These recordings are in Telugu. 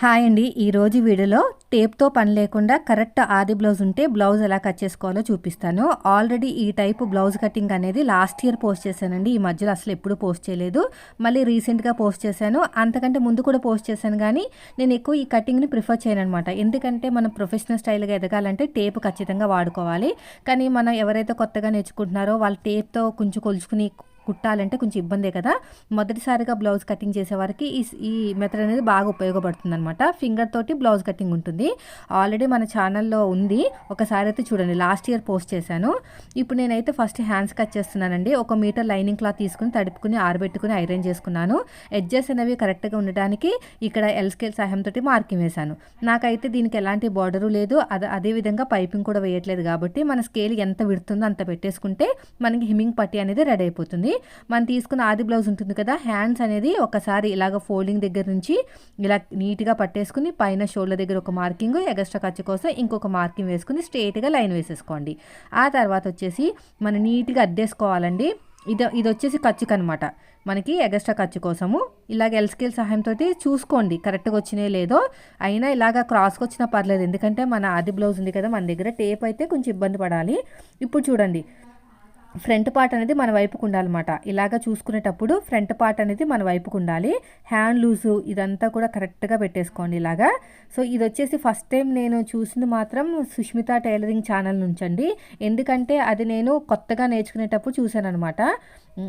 హాయ్ అండి. ఈరోజు వీడియోలో టేప్తో పని లేకుండా కరెక్ట్ ఆది బ్లౌజ్ ఉంటే బ్లౌజ్ ఎలా కట్ చేసుకోవాలో చూపిస్తాను. ఆల్రెడీ ఈ టైప్ బ్లౌజ్ కటింగ్ అనేది లాస్ట్ ఇయర్ పోస్ట్ చేశానండి. ఈ మధ్యలో అసలు ఎప్పుడు పోస్ట్ చేయలేదు. మళ్ళీ రీసెంట్గా పోస్ట్ చేశాను. అంతకంటే ముందు కూడా పోస్ట్ చేశాను కానీ నేను ఎక్కువ ఈ కటింగ్ని ప్రిఫర్ చేయను అనమాట ఎందుకంటే మనం ప్రొఫెషనల్ స్టైల్గా ఎదగాలంటే టేప్ ఖచ్చితంగా వాడుకోవాలి. కానీ మనం ఎవరైతే కొత్తగా నేర్చుకుంటున్నారో వాళ్ళ టేప్తో కొంచెం కొలుచుకుని కుట్టాలంటే కొంచెం ఇబ్బందే కదా. మొదటిసారిగా బ్లౌజ్ కటింగ్ చేసేవారికి ఈ ఈ మెథడ్ అనేది బాగా ఉపయోగపడుతుంది అనమాట ఫింగర్ తోటి బ్లౌజ్ కటింగ్ ఉంటుంది. ఆల్రెడీ మన ఛానల్లో ఉంది. ఒకసారి అయితే చూడండి. లాస్ట్ ఇయర్ పోస్ట్ చేశాను. ఇప్పుడు నేనైతే ఫస్ట్ హ్యాండ్స్ కట్ చేస్తున్నానండి. ఒక మీటర్ లైనింగ్ క్లాత్ తీసుకుని తడుపుకుని ఆరబెట్టుకుని ఐరన్ చేసుకున్నాను. ఎడ్జెస్ అనేవి కరెక్ట్గా ఉండడానికి ఇక్కడ ఎల్ స్కేల్ సహాయంతో మార్కింగ్ వేశాను. నాకైతే దీనికి ఎలాంటి బార్డరు లేదు. అదే అదేవిధంగా పైపింగ్ కూడా వేయట్లేదు కాబట్టి మన స్కేల్ ఎంత విడుతుందో అంత పెట్టేసుకుంటే మనకి హిమ్మింగ్ పట్టి అనేది రెడీ అయిపోతుంది. మనం తీసుకున్న ఆది బ్లౌజ్ ఉంటుంది కదా హ్యాండ్స్ అనేది ఒకసారి ఇలాగ ఫోల్డింగ్ దగ్గర నుంచి ఇలా నీట్గా పట్టేసుకుని పైన షోల్డర్ దగ్గర ఒక మార్కింగ్ ఎగస్ట్రా ఖర్చు కోసం ఇంకొక మార్కింగ్ వేసుకుని స్ట్రేట్గా లైన్ వేసేసుకోండి. ఆ తర్వాత వచ్చేసి మనం నీట్గా అద్దేసుకోవాలండి. ఇది ఇది వచ్చేసి ఖర్చుకు అనమాట మనకి ఎగస్ట్రా ఖర్చు కోసము. ఇలాగ ఎల్స్కేల్ సహాయంతో చూసుకోండి కరెక్ట్గా వచ్చినాయో లేదో. అయినా ఇలాగ క్రాస్కి వచ్చినా పర్లేదు. ఎందుకంటే మన ఆది బ్లౌజ్ ఉంది కదా మన దగ్గర టేప్ అయితే కొంచెం ఇబ్బంది పడాలి. ఇప్పుడు చూడండి. ఫ్రంట్ పార్ట్ అనేది మన వైపుకు ఉండాలన్నమాట ఇలాగ చూసుకునేటప్పుడు ఫ్రంట్ పార్ట్ అనేది మన వైపుకు ఉండాలి హ్యాండ్ లూజు ఇదంతా కూడా కరెక్ట్గా పెట్టేసుకోండి ఇలాగా. సో ఇది వచ్చేసి ఫస్ట్ టైం నేను చూసింది మాత్రం సుష్మిత టైలరింగ్ ఛానల్ నుంచండి. ఎందుకంటే అది నేను కొత్తగా నేర్చుకునేటప్పుడు చూశాను అనమాట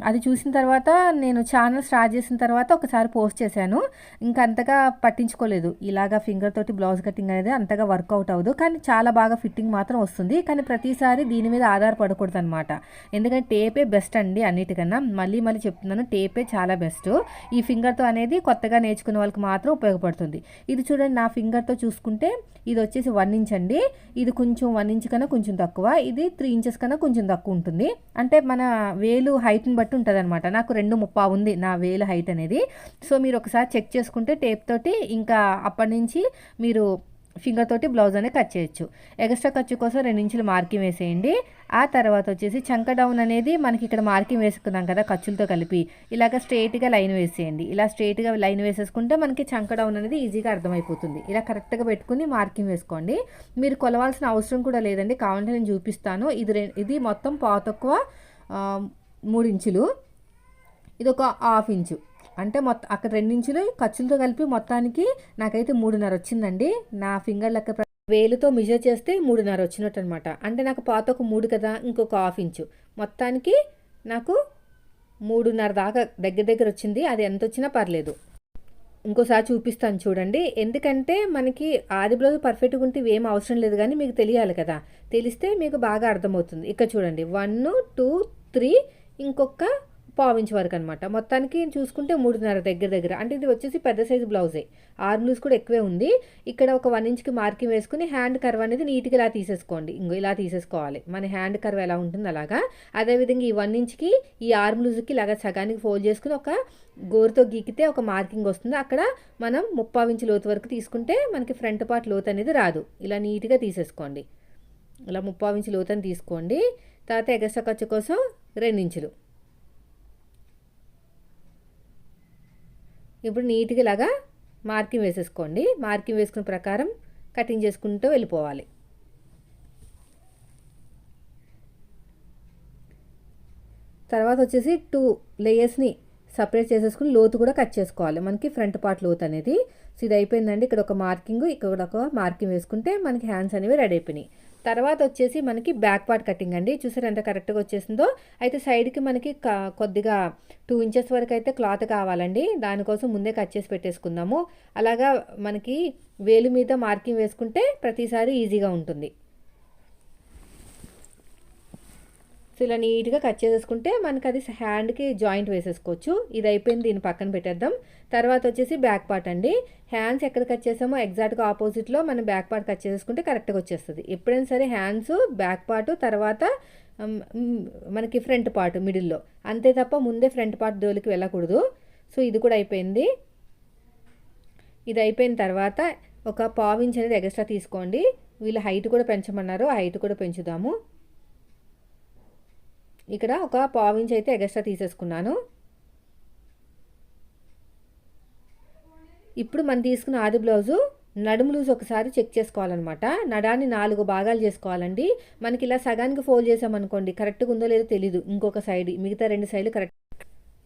అది చూసిన తర్వాత నేను ఛానల్ స్టార్ట్ చేసిన తర్వాత ఒకసారి పోస్ట్ చేశాను. ఇంకా అంతగా పట్టించుకోలేదు. ఇలాగా ఫింగర్ తోటి బ్లౌజ్ కటింగ్ అనేది అంతగా వర్కౌట్ అవ్వదు. కానీ చాలా బాగా ఫిట్టింగ్ మాత్రం వస్తుంది. కానీ ప్రతిసారి దీని మీద ఆధారపడకూడదు అనమాట ఎందుకంటే టేపే బెస్ట్ అండి అన్నిటికన్నా. మళ్ళీ మళ్ళీ చెప్తున్నాను టేపే చాలా బెస్ట్ ఈ ఫింగర్తో అనేది కొత్తగా నేర్చుకునే వాళ్ళకి మాత్రం ఉపయోగపడుతుంది. ఇది చూడండి నా ఫింగర్తో చూసుకుంటే ఇది వచ్చేసి వన్ ఇంచ్ అండి. ఇది కొంచెం వన్ ఇంచ్ కన్నా కొంచెం తక్కువ. ఇది త్రీ ఇంచెస్ కన్నా కొంచెం తక్కువ ఉంటుంది. అంటే మన వేలు హైట్ని బట్టి ఉంటుంది అనమాట నాకు రెండు ముప్పా ఉంది నా వేల హైట్ అనేది. సో మీరు ఒకసారి చెక్ చేసుకుంటే టేప్ తోటి ఇంకా అప్పటి నుంచి మీరు ఫింగర్ తోటి బ్లౌజ్ అనేది కట్ చేయొచ్చు. ఎక్స్ట్రా ఖర్చు కోసం రెండు ఇంచులు మార్కింగ్ వేసేయండి. ఆ తర్వాత వచ్చేసి చంక డౌన్ అనేది మనకి ఇక్కడ మార్కింగ్ వేసుకున్నాం కదా ఖర్చులతో కలిపి. ఇలాగ స్ట్రైట్గా లైన్ వేసేయండి. ఇలా స్ట్రైట్గా లైన్ వేసేసుకుంటే మనకి చంక డౌన్ అనేది ఈజీగా అర్థమైపోతుంది. ఇలా కరెక్ట్గా పెట్టుకుని మార్కింగ్ వేసుకోండి. మీరు కొలవాల్సిన అవసరం కూడా లేదండి. కావాలంటే నేను చూపిస్తాను. ఇది ఇది మొత్తం పాతక్కువ మూడు ఇంచులు ఇది ఒక హాఫ్ ఇంచు. అంటే మొత్తం అక్కడ రెండించులు ఖర్చులతో కలిపి మొత్తానికి నాకైతే మూడున్నర వచ్చిందండి. నా ఫింగర్ లెక్క వేలుతో మెజర్ చేస్తే మూడున్నర వచ్చినట్టు అనమాట అంటే నాకు పాత ఒక మూడు కదా ఇంకొక హాఫ్ ఇంచు. మొత్తానికి నాకు మూడున్నర దాకా దగ్గర దగ్గర వచ్చింది. అది ఎంత వచ్చినా పర్లేదు. ఇంకోసారి చూపిస్తాను చూడండి. ఎందుకంటే మనకి ఆది బ్లౌజ్ పర్ఫెక్ట్గా ఉంటే ఏం అవసరం లేదు కానీ మీకు తెలియాలి కదా. తెలిస్తే మీకు బాగా అర్థమవుతుంది. ఇక్కడ చూడండి. వన్ టూ త్రీ ఇంకొక పావించి వరకు అనమాట మొత్తానికి చూసుకుంటే మూడున్నర దగ్గర దగ్గర. అంటే ఇది వచ్చేసి పెద్ద సైజు బ్లౌజే. ఆర్మ్ కూడా ఎక్కువే ఉంది. ఇక్కడ ఒక వన్ ఇంచ్కి మార్కింగ్ వేసుకుని హ్యాండ్ కర్వ్ అనేది నీట్గా ఇలా తీసేసుకోండి. ఇంకో ఇలా తీసేసుకోవాలి. మన హ్యాండ్ కర్వ్ ఎలా ఉంటుంది అలాగా. అదేవిధంగా ఈ వన్ ఇంచ్కి ఈ ఆర్మ్ ఇలాగా సగానికి ఫోల్డ్ చేసుకుని ఒక గోరుతో గీకితే ఒక మార్కింగ్ వస్తుంది. అక్కడ మనం ముప్పావు ఇంచు లోతు వరకు తీసుకుంటే మనకి ఫ్రంట్ పార్ట్ లోతు అనేది రాదు. ఇలా నీట్గా తీసేసుకోండి. ఇలా ముప్పావు ఇంచు లోతు అని తీసుకోండి. తర్వాత ఎగస్ట్రా ఖర్చు కోసం రెండించులు. ఇప్పుడు నీట్గా ఇలాగా మార్కింగ్ వేసేసుకోండి. మార్కింగ్ వేసుకున్న ప్రకారం కటింగ్ చేసుకుంటూ వెళ్ళిపోవాలి. తర్వాత వచ్చేసి టూ లేయర్స్ని సపరేట్ చేసేసుకుని లోతు కూడా కట్ చేసుకోవాలి. మనకి ఫ్రంట్ పార్ట్ లోతు అనేది. సో ఇది అయిపోయిందండి. ఇక్కడ ఒక మార్కింగ్ ఇక్కడ ఒక మార్కింగ్ వేసుకుంటే మనకి హ్యాండ్స్ అనేవి రెడీ అయిపోయినాయి. తర్వాత వచ్చేసి మనకి బ్యాక్ పార్ట్ కటింగ్ అండి. చూసారు ఎంత కరెక్ట్గా వచ్చేసిందో? అయితే సైడ్కి మనకి కొద్దిగా టూ ఇంచెస్ వరకు అయితే క్లాత్ కావాలండి. దానికోసం ముందే కట్ చేసి పెట్టేసుకుందాము. అలాగా మనకి వేలు మీద మార్కింగ్ వేసుకుంటే ప్రతిసారి ఈజీగా ఉంటుంది. సో ఇలా నీట్గా కట్ చేసేసుకుంటే మనకి అది హ్యాండ్కి జాయింట్ వేసేసుకోవచ్చు. ఇది అయిపోయింది దీన్ని పక్కన పెట్టేద్దాం. తర్వాత వచ్చేసి బ్యాక్ పార్ట్ అండి. హ్యాండ్స్ ఎక్కడ కట్ చేసామో ఎగ్జాక్ట్గా ఆపోజిట్లో మనం బ్యాక్ పార్ట్ కట్ చేసుకుంటే కరెక్ట్గా వచ్చేస్తుంది. ఎప్పుడైనా సరే హ్యాండ్స్ బ్యాక్ పార్ట్ తర్వాత మనకి ఫ్రంట్ పార్ట్ మిడిల్లో. అంతే తప్ప ముందే ఫ్రంట్ పార్ట్ దోలికి వెళ్ళకూడదు. సో ఇది కూడా అయిపోయింది. ఇది అయిపోయిన తర్వాత ఒక పావు ఇంచ్ అనేది ఎక్స్ట్రా తీసుకోండి. వీళ్ళ హైట్ కూడా పెంచమన్నారు. హైట్ కూడా పెంచుదాము. ఇక్కడ ఒక పావు ఇంచ్ అయితే ఎగస్ట్రా తీసేసుకున్నాను. ఇప్పుడు మనం తీసుకున్న ఆది బ్లౌజు నడుము లూజ్ ఒకసారి చెక్ చేసుకోవాలన్నమాట. నడాన్ని నాలుగు భాగాలు చేసుకోవాలండి. మనకి ఇలా సగానికి ఫోల్డ్ చేసామనుకోండి కరెక్ట్గా ఉందో లేదో తెలీదు. ఇంకొక సైడ్ మిగతా రెండు సైడ్లు కరెక్ట్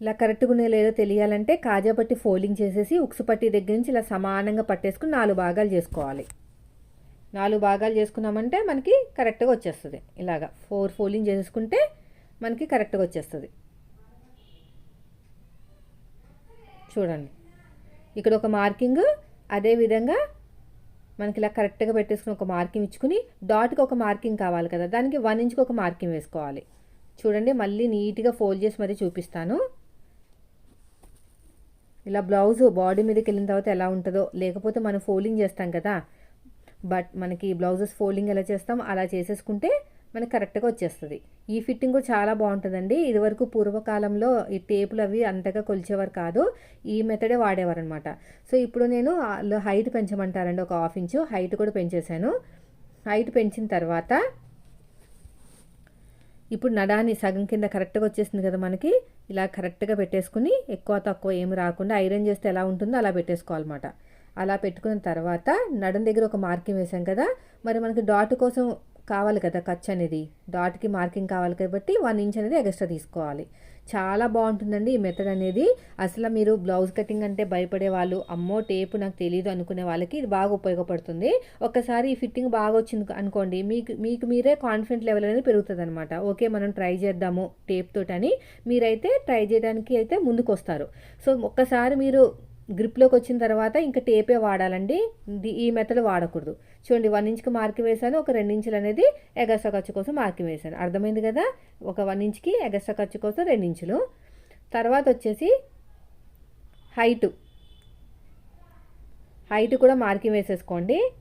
ఇలా కరెక్ట్గా ఉందో లేదో తెలియాలంటే కాజాపట్టి ఫోల్డింగ్ చేసేసి ఉక్సు పట్టి దగ్గర నుంచి ఇలా సమానంగా పట్టేసుకుని నాలుగు భాగాలు చేసుకోవాలి. నాలుగు భాగాలు చేసుకున్నామంటే మనకి కరెక్ట్గా వచ్చేస్తుంది. ఇలాగా ఫోర్ ఫోల్డింగ్ చేసేసుకుంటే మనకి కరెక్ట్గా వచ్చేస్తుంది. చూడండి. ఇక్కడ ఒక మార్కింగ్ అదేవిధంగా మనకి ఇలా కరెక్ట్గా పెట్టేసుకుని ఒక మార్కింగ్ ఇచ్చుకుని డాట్కి ఒక మార్కింగ్ కావాలి కదా దానికి వన్ ఇంచ్కి ఒక మార్కింగ్ వేసుకోవాలి. చూడండి మళ్ళీ నీట్గా ఫోల్డ్ చేసి మరీ చూపిస్తాను. ఇలా బ్లౌజ్ బాడీ మీదకి వెళ్ళిన తర్వాత ఎలా ఉంటుందో లేకపోతే మనం ఫోల్డింగ్ చేస్తాం కదా బట్ మనకి బ్లౌజెస్ ఫోల్డింగ్ ఎలా చేస్తాం అలా చేసేసుకుంటే మనకి కరెక్ట్గా వచ్చేస్తుంది. ఈ ఫిట్టింగ్ కూడా చాలా బాగుంటుందండి. ఇదివరకు పూర్వకాలంలో ఈ టేపులు అవి అంతగా కొలిచేవారు కాదు. ఈ మెథడే వాడేవారు అనమాట సో ఇప్పుడు నేను హైట్ పెంచమంటారండి ఒక హాఫ్ ఇంచు. హైట్ కూడా పెంచేశాను హైట్ పెంచిన తర్వాత ఇప్పుడు నడాన్ని సగం కింద కరెక్ట్గా వచ్చేసింది కదా మనకి. ఇలా కరెక్ట్గా పెట్టేసుకుని ఎక్కువ తక్కువ ఏమి రాకుండా ఐరన్ చేస్తే ఎలా ఉంటుందో అలా పెట్టేసుకోవాలన్నమాట. అలా పెట్టుకున్న తర్వాత నడుం దగ్గర ఒక మార్కింగ్ వేసాం కదా. మరి మనకి డాట్ కోసం కావాలి కదా ఖర్చు అనేది. డాట్కి మార్కింగ్ కావాలి కాబట్టి వన్ ఇంచ్ అనేది ఎక్స్ట్రా తీసుకోవాలి. చాలా బాగుంటుందండి ఈ మెథడ్ అనేది. అసలు మీరు బ్లౌజ్ కటింగ్ అంటే భయపడే వాళ్ళు అమ్మో టేపు నాకు తెలియదు అనుకునే వాళ్ళకి ఇది బాగా ఉపయోగపడుతుంది. ఒక్కసారి ఈ ఫిట్టింగ్ బాగా వచ్చింది అనుకోండి మీకు మీకు మీరే కాన్ఫిడెంట్ లెవెల్ అనేది పెరుగుతుంది అనమాట ఓకే మనం ట్రై చేద్దాము టేప్ తోటని మీరైతే ట్రై చేయడానికి అయితే ముందుకు వస్తారు సో ఒక్కసారి మీరు గ్రిప్లోకి వచ్చిన తర్వాత ఇంకా టేపే వాడాలండి. ఈ మెథడ్ వాడకూడదు. చూడండి వన్ ఇంచ్కి మార్కి వేసాను ఒక రెండు ఇంచులు అనేది ఎగస్ట్రా ఖర్చు కోసం మార్కి వేసాను అర్థమైంది కదా? ఒక వన్ ఇంచ్కి ఎగస్ట్రా ఖర్చు కోసం రెండు ఇంచులు. తర్వాత వచ్చేసి హైటు. హైట్ కూడా మార్కింగ్ వేసేసుకోండి.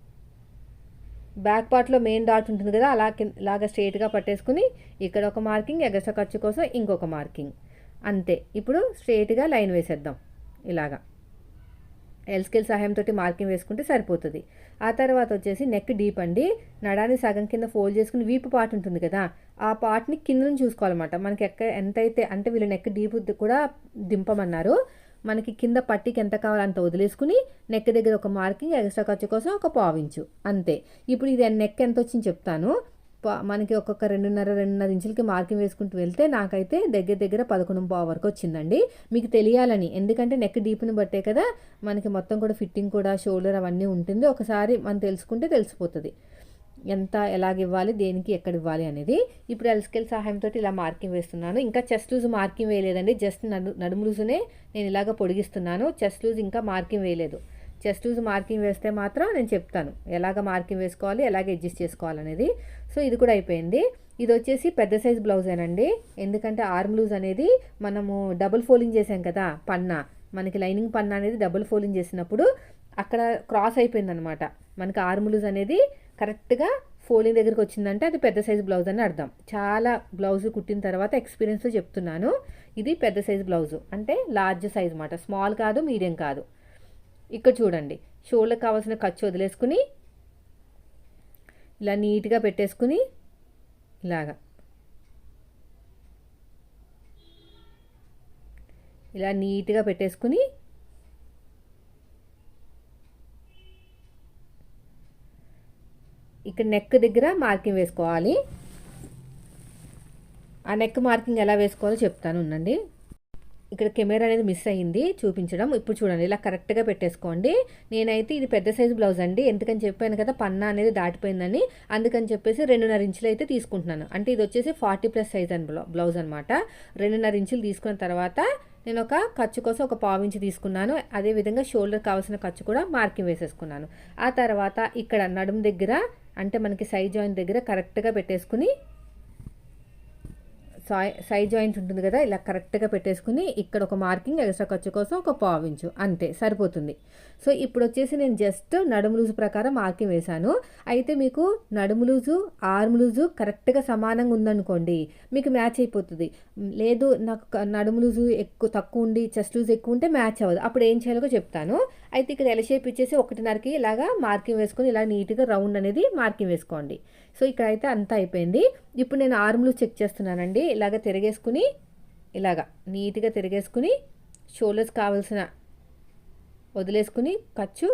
బ్యాక్ పార్ట్లో మెయిన్ డాట్ ఉంటుంది కదా అలా ఇలాగా స్ట్రేట్గా పట్టేసుకుని ఇక్కడ ఒక మార్కింగ్ ఎగస్ట్రా ఖర్చు కోసం ఇంకొక మార్కింగ్. అంతే. ఇప్పుడు స్ట్రేట్గా లైన్ వేసేద్దాం. ఇలాగా. ఎల్స్కేల్ సహాయంతో మార్కింగ్ వేసుకుంటే సరిపోతుంది. ఆ తర్వాత వచ్చేసి నెక్ డీప్ అండి. నడాన్ని సగం కింద ఫోల్డ్ చేసుకుని వీపు పార్ట్ ఉంటుంది కదా ఆ పార్ట్ని కింద నుంచి చూసుకోవాలన్నమాట. మనకి ఎక్క ఎంతైతే అంటే వీళ్ళు నెక్ డీప్ కూడా దింపమన్నారు. మనకి కింద పట్టికి ఎంత కావాలో అంత వదిలేసుకుని నెక్ దగ్గర ఒక మార్కింగ్ ఎక్స్ట్రా ఖర్చు కోసం ఒక పావించు అంతే. ఇప్పుడు ఇది నెక్ ఎంత వచ్చింది చెప్తాను. మనకి ఒక్కొక్క రెండున్నర రెండున్నర ఇంచులకి మార్కింగ్ వేసుకుంటూ వెళ్తే నాకైతే దగ్గర దగ్గర పదకొండు పావు వరకు వచ్చిందండి. మీకు తెలియాలని ఎందుకంటే నెక్ డీప్ని బట్టే కదా మనకి మొత్తం కూడా ఫిట్టింగ్ కూడా షోల్డర్ అవన్నీ ఉంటుంది. ఒకసారి మనం తెలుసుకుంటే తెలిసిపోతుంది. ఎంత ఎలాగ ఇవ్వాలి దేనికి ఎక్కడ ఇవ్వాలి అనేది. ఇప్పుడు ఎల్స్కేల్ సహాయంతో ఇలా మార్కింగ్ వేస్తున్నాను. ఇంకా చెస్ట్ లూజ్ మార్కింగ్ వేయలేదండి. జస్ట్ నడు నడుము లూజునే నేను ఇలాగ పొడిగిస్తున్నాను. చెస్ట్ లూజ్ ఇంకా మార్కింగ్ వేయలేదు. చెస్ట్ లూజ్ మార్కింగ్ వేస్తే మాత్రం నేను చెప్తాను. ఎలాగ మార్కింగ్ వేసుకోవాలి ఎలాగ అడ్జస్ట్ చేసుకోవాలనేది. సో ఇది కూడా అయిపోయింది. ఇది వచ్చేసి పెద్ద సైజ్ బ్లౌజేనండి ఎందుకంటే ఆర్మ్ లూజ్ అనేది మనము డబుల్ ఫోల్డింగ్ చేసాం కదా పన్నా. మనకి లైనింగ్ పన్నా అనేది డబుల్ ఫోల్డింగ్ చేసినప్పుడు అక్కడ క్రాస్ అయిపోయిందనమాట. మనకి ఆర్మ్ లూజ్ అనేది కరెక్ట్గా ఫోలింగ్ దగ్గరికి వచ్చిందంటే అది పెద్ద సైజ్ బ్లౌజ్ అని అర్థం. చాలా బ్లౌజ్ కుట్టిన తర్వాత ఎక్స్పీరియన్స్తో చెప్తున్నాను. ఇది పెద్ద సైజ్ బ్లౌజు. అంటే లార్జ్ సైజ్ అనమాట స్మాల్ కాదు మీడియం కాదు. ఇక్కడ చూడండి. షోళ్ళకి కావాల్సిన ఖర్చు వదిలేసుకుని ఇలా నీట్గా పెట్టేసుకుని ఇలాగా. ఇలా నీట్గా పెట్టేసుకుని ఇక్కడ నెక్ దగ్గర మార్కింగ్ వేసుకోవాలి. ఆ నెక్ మార్కింగ్ ఎలా వేసుకోవాలో చెప్తాను ఉండండి. ఇక్కడ కెమెరా అనేది మిస్ అయ్యింది చూపించడం. ఇప్పుడు చూడండి ఇలా కరెక్ట్గా పెట్టేసుకోండి. నేనైతే ఇది పెద్ద సైజు బ్లౌజ్ అండి. ఎందుకని చెప్పాను కదా పన్నా అనేది దాటిపోయిందని. అందుకని చెప్పేసి రెండున్నర ఇంచులు అయితే తీసుకుంటున్నాను. అంటే ఇది వచ్చేసి ఫార్టీ ప్లస్ సైజ్ అని బ్లౌజ్ అనమాట రెండున్నర ఇంచులు తీసుకున్న తర్వాత నేను ఒక ఖర్చు కోసం ఒక పావు ఇంచు తీసుకున్నాను. అదేవిధంగా షోల్డర్ కావాల్సిన ఖర్చు కూడా మార్కింగ్ వేసేసుకున్నాను. ఆ తర్వాత ఇక్కడ నడుము దగ్గర అంటే మనకి సైజ్ జాయిన్ దగ్గర కరెక్ట్గా పెట్టేసుకుని సాయ్ సైడ్ జాయింట్ ఉంటుంది కదా ఇలా కరెక్ట్గా పెట్టేసుకుని ఇక్కడ ఒక మార్కింగ్ ఎక్స్ట్రా ఖర్చు కోసం ఒక పావించు అంతే సరిపోతుంది. సో ఇప్పుడు వచ్చేసి నేను జస్ట్ నడుము లూజు ప్రకారం మార్కింగ్ వేశాను. అయితే మీకు నడుము లూజు ఆర్మ్ లూజు కరెక్ట్గా సమానంగా ఉందనుకోండి మీకు మ్యాచ్ అయిపోతుంది. లేదు నాకు నడుము లూజు ఎక్కువ తక్కువ ఉండి చెస్ట్ లూజ్ ఎక్కువ ఉంటే మ్యాచ్ అవ్వదు. అప్పుడు ఏం చేయాలో చెప్తాను. అయితే ఇక్కడ ఎల షేప్ ఇచ్చేసి ఒకటిన్నరకి ఇలాగా మార్కింగ్ వేసుకొని ఇలా నీట్గా రౌండ్ అనేది మార్కింగ్ వేసుకోండి. సో ఇక్కడ అయితే అంతా అయిపోయింది. ఇప్పుడు నేను ఆర్మ్లు చెక్ చేస్తున్నానండి. ఇలాగ తిరిగేసుకుని ఇలాగ నీట్గా తిరిగేసుకుని షోల్డర్స్ కావాల్సిన వదిలేసుకుని ఖర్చు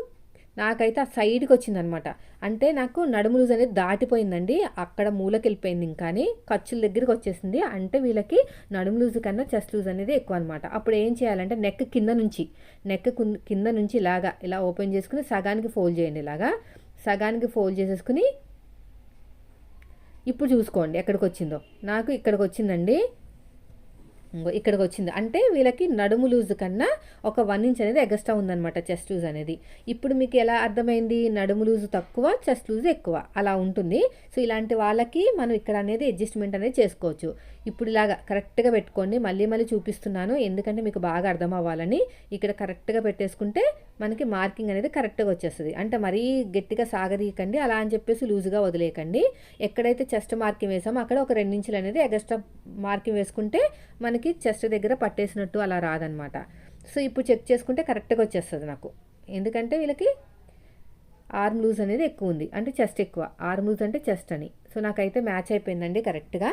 నాకైతే ఆ సైడ్కి వచ్చిందనమాట. అంటే నాకు నడుము లూజ్ అనేది దాటిపోయిందండి. అక్కడ మూలకి వెళ్ళిపోయింది ఇంకాని ఖర్చుల దగ్గరికి వచ్చేసింది. అంటే వీళ్ళకి నడుము లూజ్ కన్నా చెస్ట్ లూజ్ అనేది ఎక్కువ అనమాట. అప్పుడు ఏం చేయాలంటే నెక్ కింద నుంచి నెక్ కింద నుంచి ఇలాగా ఇలా ఓపెన్ చేసుకుని సగానికి ఫోల్డ్ చేయండి ఇలాగా. సగానికి ఫోల్డ్ చేసేసుకుని ఇప్పుడు చూసుకోండి ఎక్కడికి వచ్చిందో నాకు ఇక్కడికి వచ్చిందండి ఇక్కడికి వచ్చింది అంటే వీళ్ళకి నడుము లూజ్ కన్నా ఒక వన్ ఇంచ్ అనేది ఎగస్ట్రా ఉందన్నమాట చెస్ట్ లూజ్ అనేది. ఇప్పుడు మీకు ఎలా అర్థమైంది? నడుము లూజ్ తక్కువ చెస్ట్ లూజ్ ఎక్కువ. అలా ఉంటుంది. సో ఇలాంటి వాళ్ళకి మనం ఇక్కడ అనేది అడ్జస్ట్మెంట్ అనేది చేసుకోవచ్చు. ఇప్పుడు ఇలాగా కరెక్ట్గా పెట్టుకోండి. మళ్ళీ మళ్ళీ చూపిస్తున్నాను. ఎందుకంటే మీకు బాగా అర్థం అవ్వాలని ఇక్కడ కరెక్ట్గా పెట్టేసుకుంటే మనకి మార్కింగ్ అనేది కరెక్ట్గా వచ్చేస్తుంది. అంటే మరీ గట్టిగా సాగదీయకండి. అలా అని చెప్పేసి లూజ్గా వదిలేయకండి. ఎక్కడైతే చెస్ట్ మార్కింగ్ వేసామో అక్కడ ఒక రెండించులు అనేది ఎగస్ట్రా మార్కింగ్ వేసుకుంటే మనకి చెస్ట్ దగ్గర పట్టేసినట్టు అలా రాదనమాట సో ఇప్పుడు చెక్ చేసుకుంటే కరెక్ట్గా వచ్చేస్తుంది నాకు. ఎందుకంటే వీళ్ళకి ఆర్మ్ లూజ్ అనేది ఎక్కువ ఉంది. అంటే చెస్ట్ ఎక్కువ. ఆర్మ్ లూజ్ అంటే చెస్ట్ అని. సో నాకైతే మ్యాచ్ అయిపోయిందండి కరెక్ట్గా.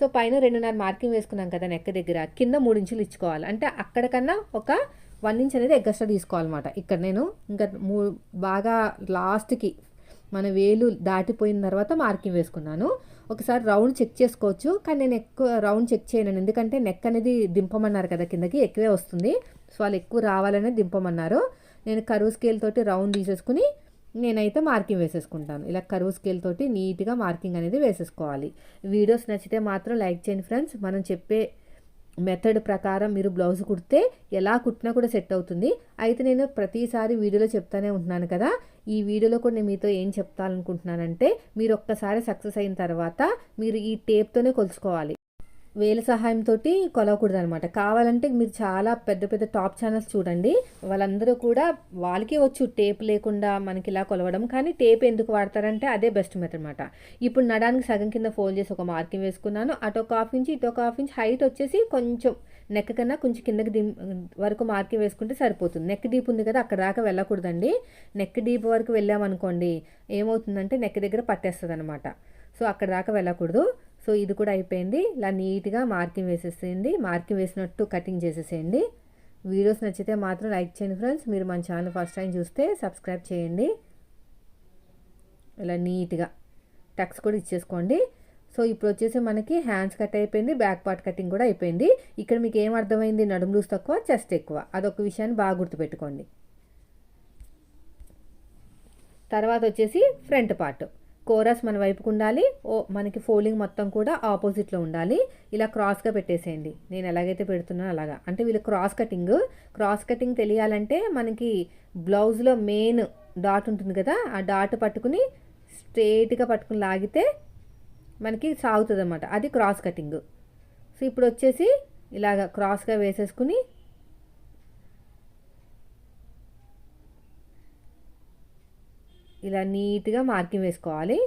సో పైన రెండున్నర మార్కింగ్ వేసుకున్నాం కదా నెక్క దగ్గర. కింద మూడు ఇంచులు ఇచ్చుకోవాలి. అంటే అక్కడికన్నా ఒక వన్ ఇంచ్ అనేది ఎగ్గస్ట్రా తీసుకోవాలన్నమాట. ఇక్కడ నేను ఇంకా మూ బాగా లాస్ట్కి మన వేలు దాటిపోయిన తర్వాత మార్కింగ్ వేసుకున్నాను. ఒకసారి రౌండ్ చెక్ చేసుకోవచ్చు కానీ నేను ఎక్కువ రౌండ్ చెక్ చేయను ఎందుకంటే నెక్ అనేది దింపమన్నారు కదా కిందకి ఎక్కువే వస్తుంది. సో వాళ్ళు ఎక్కువ రావాలనే దింపమన్నారు. నేను కరువు స్కేల్ తోటి రౌండ్ తీసేసుకుని నేనైతే మార్కింగ్ వేసేసుకుంటాను. ఇలా కరువు స్కేల్ తోటి నీట్గా మార్కింగ్ అనేది వేసేసుకోవాలి. వీడియోస్ నచ్చితే మాత్రం లైక్ చేయండి ఫ్రెండ్స్. మనం చెప్పే మెథడ్ ప్రకారం మీరు బ్లౌజ్ కుడితే ఎలా కుట్టినా కూడా సెట్ అవుతుంది. అయితే నేను ప్రతిసారి వీడియోలో చెప్తానే ఉంటున్నాను కదా. ఈ వీడియోలో కూడా నేను మీతో ఏం చెప్తాలనుకుంటున్నానంటే మీరు ఒక్కసారి సక్సెస్ అయిన తర్వాత మీరు ఈ టేప్తోనే కొలుచుకోవాలి. వేల సహాయంతో కొలవకూడదు అనమాట కావాలంటే మీరు చాలా పెద్ద పెద్ద టాప్ ఛానల్స్ చూడండి. వాళ్ళందరూ కూడా వాళ్ళకే వచ్చు టేప్ లేకుండా మనకి ఇలా కొలవడం. కానీ టేప్ ఎందుకు వాడతారంటే అదే బెస్ట్ మెథడ్ అనమాట ఇప్పుడు నడానికి సగం కింద ఫోల్డ్ చేసి ఒక మార్కింగ్ వేసుకున్నాను. అటు ఒక హాఫ్ ఇంచ్ ఇటు ఒక హాఫ్ ఇంచ్ హైట్ వచ్చేసి కొంచెం నెక్ కన్నా కొంచెం కిందకి దిం వరకు మార్కింగ్ వేసుకుంటే సరిపోతుంది. నెక్ డీప్ ఉంది కదా అక్కడ దాకా వెళ్ళకూడదండి. నెక్ డీప్ వరకు వెళ్ళామనుకోండి ఏమవుతుందంటే నెక్ దగ్గర పట్టేస్తుంది అనమాట సో అక్కడ దాకా వెళ్ళకూడదు. సో ఇది కూడా అయిపోయింది. ఇలా నీట్గా మార్కింగ్ వేసేసేయండి. మార్కింగ్ వేసినట్టు కటింగ్ చేసేసేయండి. వీడియోస్ నచ్చితే మాత్రం లైక్ చేయండి ఫ్రెండ్స్. మీరు మన ఛానల్ ఫస్ట్ టైం చూస్తే సబ్స్క్రైబ్ చేయండి. ఇలా నీట్గా టక్స్ కూడా ఇచ్చేసుకోండి. సో ఇప్పుడు వచ్చేసి మనకి హ్యాండ్స్ కట్ అయిపోయింది బ్యాక్ పార్ట్ కటింగ్ కూడా అయిపోయింది. ఇక్కడ మీకు ఏం అర్థమైంది? నడుము లూస్ తక్కువ చెస్ట్ ఎక్కువ. అదొక విషయాన్ని బాగా గుర్తుపెట్టుకోండి. తర్వాత వచ్చేసి ఫ్రంట్ పార్ట్ కోరస్ మన వైపుకు ఉండాలి. ఓ మనకి ఫోల్డింగ్ మొత్తం కూడా ఆపోజిట్లో ఉండాలి. ఇలా క్రాస్గా పెట్టేసేయండి. నేను ఎలాగైతే పెడుతున్నానో అలాగా. అంటే వీళ్ళు క్రాస్ కటింగ్ క్రాస్ కటింగ్ తెలియాలంటే మనకి బ్లౌజ్లో మెయిన్ డాట్ ఉంటుంది కదా ఆ డాట్ పట్టుకుని స్ట్రేట్గా పట్టుకుని లాగితే మనకి సాగుతుంది అనమాట అది క్రాస్ కటింగ్ సో ఇప్పుడు వచ్చేసి ఇలాగ క్రాస్గా వేసేసుకుని ఇలా నీట్గా మార్కింగ్ వేసుకోవాలి.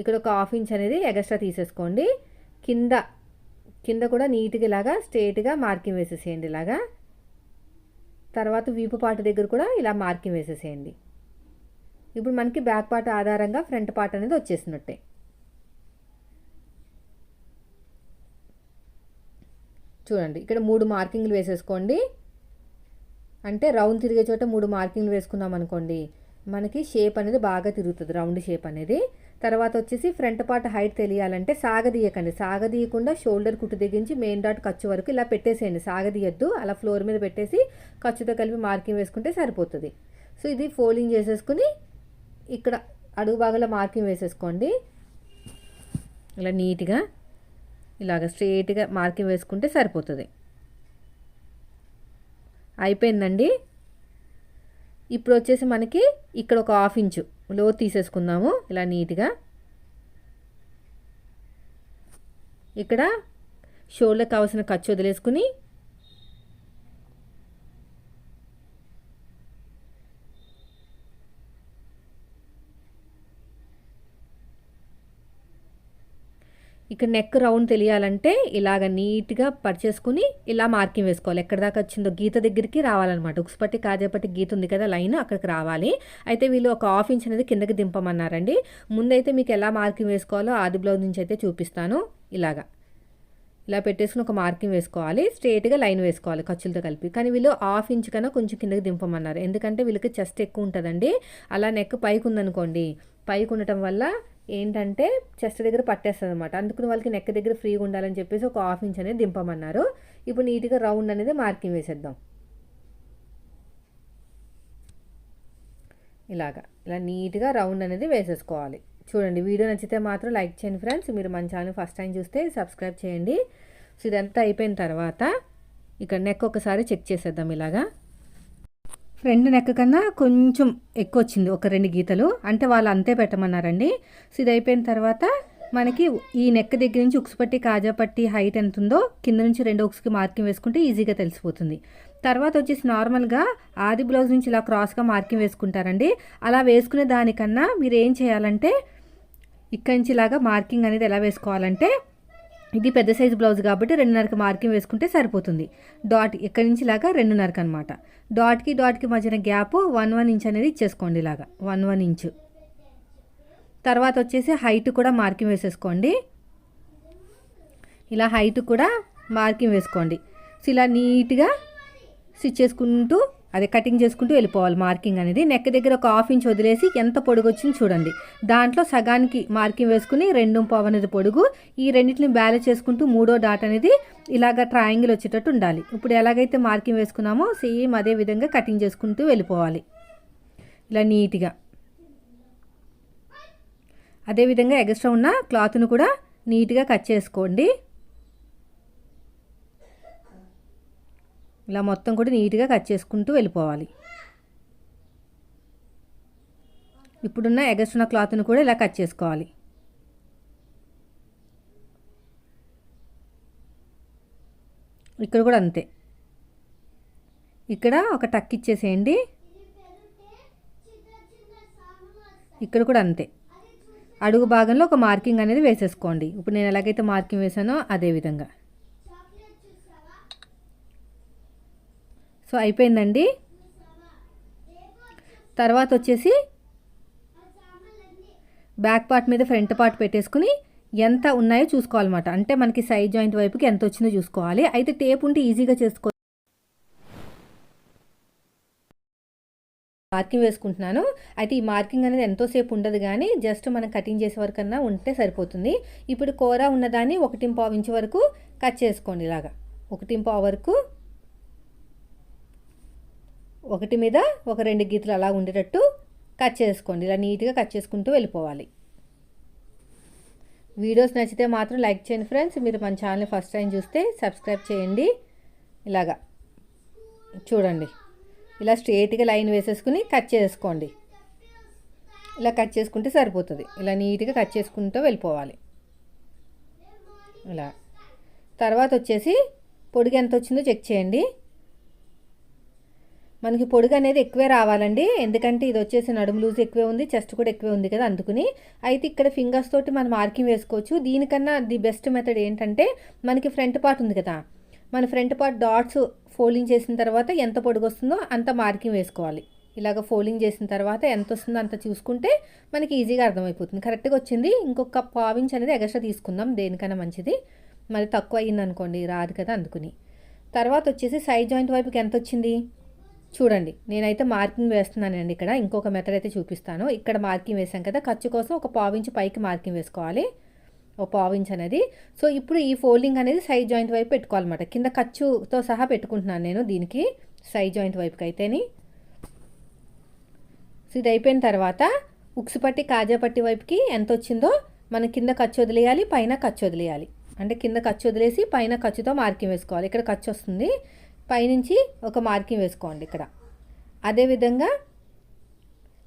ఇక్కడ ఒక హాఫ్ ఇంచ్ అనేది ఎగస్ట్రా తీసేసుకోండి. కింద కింద కూడా నీట్గా ఇలాగా స్ట్రేట్గా మార్కింగ్ వేసేసేయండి ఇలాగా. తర్వాత వీపు పార్ట్ దగ్గర కూడా ఇలా మార్కింగ్ వేసేసేయండి. ఇప్పుడు మనకి బ్యాక్ పార్ట్ ఆధారంగా ఫ్రంట్ పార్ట్ అనేది వచ్చేసినట్టే. చూడండి ఇక్కడ మూడు మార్కింగ్లు వేసేసుకోండి. అంటే రౌండ్ తిరిగే చోట మూడు మార్కింగ్లు వేసుకున్నాం అనుకోండి మనకి షేప్ అనేది బాగా తిరుగుతుంది రౌండ్ షేప్ అనేది. తర్వాత వచ్చేసి ఫ్రంట్ పార్ట్ హైట్ తెలియాలంటే సాగదీయకండి. సాగదీయకుండా షోల్డర్ కుట్టు దిగించి మెయిన్ డాట్ ఖర్చు వరకు ఇలా పెట్టేసేయండి. సాగదీయద్దు. అలా ఫ్లోర్ మీద పెట్టేసి ఖర్చుతో కలిపి మార్కింగ్ వేసుకుంటే సరిపోతుంది. సో ఇది ఫోల్డింగ్ చేసేసుకుని ఇక్కడ అడుగు భాగంలో మార్కింగ్ వేసేసుకోండి. ఇలా నీట్గా ఇలాగ స్ట్రేట్గా మార్కింగ్ వేసుకుంటే సరిపోతుంది. అయిపోయిందండి. ఇప్పుడు వచ్చేసి మనకి ఇక్కడ ఒక హాఫ్ ఇంచు. లో తీసేసుకుందాము ఇలా నీట్గా. ఇక్కడ షోల్డర్కి కావాల్సిన ఖర్చు వదిలేసుకుని ఇక్కడ నెక్ రౌండ్ తెలియాలంటే ఇలాగ నీట్గా పరిచేసుకుని ఇలా మార్కింగ్ వేసుకోవాలి. ఎక్కడ దాకా వచ్చిందో గీత దగ్గరికి రావాలన్నమాట. ఉక్సుపట్టి కాజేపట్టి గీత ఉంది కదా లైన్ అక్కడికి రావాలి. అయితే వీళ్ళు ఒక హాఫ్ ఇంచ్ అనేది కిందకి దింపమన్నారండి. ముందైతే మీకు ఎలా మార్కింగ్ వేసుకోవాలో ఆది బ్లౌజ్ నుంచి అయితే చూపిస్తాను. ఇలాగా. ఇలా పెట్టేసుకుని ఒక మార్కింగ్ వేసుకోవాలి. స్ట్రేట్గా లైన్ వేసుకోవాలి ఖర్చులతో కలిపి. కానీ వీళ్ళు హాఫ్ ఇంచ్ కన్నా కొంచెం కిందకి దింపమన్నారు. ఎందుకంటే వీళ్ళకి చెస్ట్ ఎక్కువ ఉంటుందండి. అలా నెక్ పైకి ఉందనుకోండి పైకి ఉండటం వల్ల ఏంటంటే చెస్ట్ దగ్గర పట్టేస్తుంది అనమాట అందుకని వాళ్ళకి నెక్ దగ్గర ఫ్రీగా ఉండాలని చెప్పేసి ఒక హాఫ్ ఇంచ్ అనేది దింపమన్నారు. ఇప్పుడు నీట్గా రౌండ్ అనేది మార్కింగ్ వేసేద్దాం. ఇలాగా. ఇలా నీట్గా రౌండ్ అనేది వేసేసుకోవాలి. చూడండి వీడియో నచ్చితే మాత్రం లైక్ చేయండి ఫ్రెండ్స్. మీరు మన ఛానల్ ఫస్ట్ టైం చూస్తే సబ్స్క్రైబ్ చేయండి. సో ఇదంతా అయిపోయిన తర్వాత ఇక్కడ నెక్ ఒకసారి చెక్ చేసేద్దాం ఇలాగా. ఫ్రంట్ నెక్ కన్నా కొంచెం ఎక్కువ వచ్చింది ఒక రెండు గీతలు. అంటే వాళ్ళు అంతే పెట్టమన్నారండి. సో ఇది అయిపోయిన తర్వాత మనకి ఈ నెక్ దగ్గర నుంచి ఉక్స్ పట్టి కాజా పట్టి హైట్ ఎంత ఉందో కింద నుంచి రెండు ఉక్స్కి మార్కింగ్ వేసుకుంటే ఈజీగా తెలిసిపోతుంది. తర్వాత వచ్చేసి నార్మల్గా ఆది బ్లౌజ్ నుంచి ఇలా క్రాస్గా మార్కింగ్ వేసుకుంటారండి. అలా వేసుకునే దానికన్నా మీరు ఏం చేయాలంటే ఇక్కడి నుంచి ఇలాగా మార్కింగ్ అనేది ఎలా వేసుకోవాలంటే ఇది పెద్ద సైజు బ్లౌజ్ కాబట్టి రెండున్నరకి మార్కింగ్ వేసుకుంటే సరిపోతుంది. డాట్ ఇక్కడి నుంచి ఇలాగా రెండున్నరకు అనమాట డాట్కి డాట్కి మధ్యన గ్యాప్ వన్ వన్ ఇంచ్ అనేది ఇచ్చేసుకోండి ఇలాగా. One one inch. తర్వాత వచ్చేసి హైట్ కూడా మార్కింగ్ వేసేసుకోండి. ఇలా హైట్ కూడా మార్కింగ్ వేసుకోండి. సో ఇలా నీట్గా స్టిచ్ చేసుకుంటూ అదే కటింగ్ చేసుకుంటూ వెళ్ళిపోవాలి. మార్కింగ్ అనేది నెక్ దగ్గర ఒక హాఫ్ ఇంచ్ వదిలేసి ఎంత పొడుగు వచ్చింది చూడండి. దాంట్లో సగానికి మార్కింగ్ వేసుకుని రెండు పావు అనేది పొడుగు ఈ రెండింటిని బ్యాలెన్స్ చేసుకుంటూ మూడో డాట్ అనేది ఇలాగ ట్రయాంగిల్ వచ్చేటట్టు ఉండాలి. ఇప్పుడు ఎలాగైతే మార్కింగ్ వేసుకున్నామో సేమ్ అదే విధంగా కటింగ్ చేసుకుంటూ వెళ్ళిపోవాలి. ఇలా నీట్గా అదేవిధంగా ఎక్స్ట్రా ఉన్న క్లాత్ను కూడా నీట్గా కట్ చేసుకోండి. ఇలా మొత్తం కూడా నీట్గా కట్ చేసుకుంటూ వెళ్ళిపోవాలి. ఇప్పుడున్న ఎగస్ట్రున్న క్లాత్ను కూడా ఇలా కట్ చేసుకోవాలి. ఇక్కడ కూడా అంతే. ఇక్కడ ఒక టక్ ఇచ్చేసేయండి. ఇక్కడ కూడా అంతే. అడుగు భాగంలో ఒక మార్కింగ్ అనేది వేసేసుకోండి. ఇప్పుడు నేను ఎలాగైతే మార్కింగ్ వేసానో అదే సో అయిపోయిందండి. తర్వాత వచ్చేసి బ్యాక్ పార్ట్ మీద ఫ్రంట్ పార్ట్ పెట్టేసుకుని ఎంత ఉన్నాయో చూసుకోవాలన్నమాట. అంటే మనకి సైడ్ జాయింట్ వైపుకి ఎంత వచ్చిందో చూసుకోవాలి. అయితే టేప్ ఉంటే ఈజీగా చేసుకో మార్కింగ్ వేసుకుంటున్నాను. అయితే ఈ మార్కింగ్ అనేది ఎంతోసేపు ఉండదు కానీ జస్ట్ మనం కటింగ్ చేసే వరకన్నా ఉంటే సరిపోతుంది. ఇప్పుడు కూర ఉన్నదాన్ని ఒకటి ఇంచు వరకు కట్ చేసుకోండి ఇలాగా. ఒకటి వరకు ఒకటి మీద ఒక రెండు గీతలు అలా ఉండేటట్టు కట్ చేసుకోండి. ఇలా నీట్గా కట్ చేసుకుంటూ వెళ్ళిపోవాలి. వీడియోస్ నచ్చితే మాత్రం లైక్ చేయండి ఫ్రెండ్స్. మీరు మన ఛానల్ ఫస్ట్ టైం చూస్తే సబ్స్క్రైబ్ చేయండి. ఇలాగా చూడండి. ఇలా స్ట్రేట్గా లైన్ వేసేసుకుని కట్ చేసుకోండి. ఇలా కట్ చేసుకుంటే సరిపోతుంది. ఇలా నీట్గా కట్ చేసుకుంటూ వెళ్ళిపోవాలి. ఇలా తర్వాత వచ్చేసి పొడిగి ఎంత వచ్చిందో చెక్ చేయండి. మనకి పొడుగు అనేది ఎక్కువే రావాలండి. ఎందుకంటే ఇది వచ్చేసి నడుము లూజ్ ఎక్కువే ఉంది చెస్ట్ కూడా ఎక్కువే ఉంది కదా అందుకుని. అయితే ఇక్కడ ఫింగర్స్ తోటి మనం మార్కింగ్ వేసుకోవచ్చు. దీనికన్నా ది బెస్ట్ మెథడ్ ఏంటంటే మనకి ఫ్రంట్ పార్ట్ ఉంది కదా. మన ఫ్రంట్ పార్ట్ డాట్స్ ఫోల్డింగ్ చేసిన తర్వాత ఎంత పొడుగు వస్తుందో అంత మార్కింగ్ వేసుకోవాలి. ఇలాగ ఫోల్డింగ్ చేసిన తర్వాత ఎంత వస్తుందో అంత చూసుకుంటే మనకి ఈజీగా అర్థమైపోతుంది. కరెక్ట్గా వచ్చింది. ఇంకొక పావించ్ అనేది ఎగస్ట్రా తీసుకుందాం. దేనికైనా మంచిది. మరి తక్కువ అయ్యింది అనుకోండి రాదు కదా అందుకుని. తర్వాత వచ్చేసి సైడ్ జాయింట్ వైపుకి ఎంత వచ్చింది? చూడండి నేనైతే మార్కింగ్ వేస్తున్నానండి ఇక్కడ. ఇంకొక మెథడ్ అయితే చూపిస్తాను. ఇక్కడ మార్కింగ్ వేసాం కదా ఖర్చు కోసం ఒక పావించు పైకి మార్కింగ్ వేసుకోవాలి. ఒక పావించ్ అనేది. సో ఇప్పుడు ఈ ఫోల్డింగ్ అనేది సైడ్ జాయింట్ వైపు పెట్టుకోవాలన్నమాట. కింద ఖర్చుతో సహా పెట్టుకుంటున్నాను నేను దీనికి సైడ్ జాయింట్ వైపుకి అయితేని. సో ఇది అయిపోయిన తర్వాత ఉక్స్ పట్టి కాజా పట్టి వైపుకి ఎంత వచ్చిందో మనం కింద ఖర్చు వదిలేయాలి పైన ఖర్చు వదిలేయాలి. అంటే కింద ఖర్చు వదిలేసి పైన ఖర్చుతో మార్కింగ్ వేసుకోవాలి. ఇక్కడ ఖర్చు వస్తుంది. పైనుంచి ఒక మార్కింగ్ వేసుకోండి ఇక్కడ. అదేవిధంగా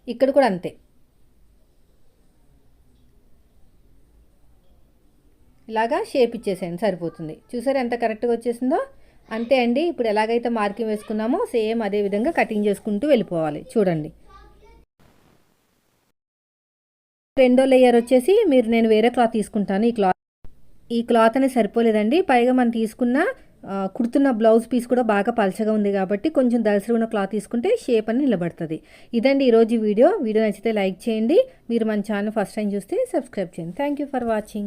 ఇక్కడ కూడా అంతే. ఇలాగా షేప్ ఇచ్చేసేయండి సరిపోతుంది. చూసారు ఎంత కరెక్ట్గా వచ్చేసిందో? అంతే అండి. ఇప్పుడు ఎలాగైతే మార్కింగ్ వేసుకున్నామో సేమ్ అదే విధంగా కటింగ్ చేసుకుంటూ వెళ్ళిపోవాలి. చూడండి. రెండో లేయర్ వచ్చేసి మీరు నేను వేరే క్లాత్ తీసుకుంటాను. ఈ క్లాత్ ఈ క్లాత్ అనేది సరిపోలేదండి. పైగా మనం తీసుకున్న కుడుతున్న బ్లౌజ్ పీస్ కూడా బాగా పలచగా ఉంది కాబట్టి కొంచెం దలసరి ఉన్న క్లాత్ తీసుకుంటే షేప్ అని నిలబడుతుంది. ఇదండి ఈరోజు వీడియో. వీడియో నచ్చితే లైక్ చేయండి. మీరు మన ఛానల్ ఫస్ట్ టైం చూస్తే సబ్స్క్రైబ్ చేయండి. Thank you for watching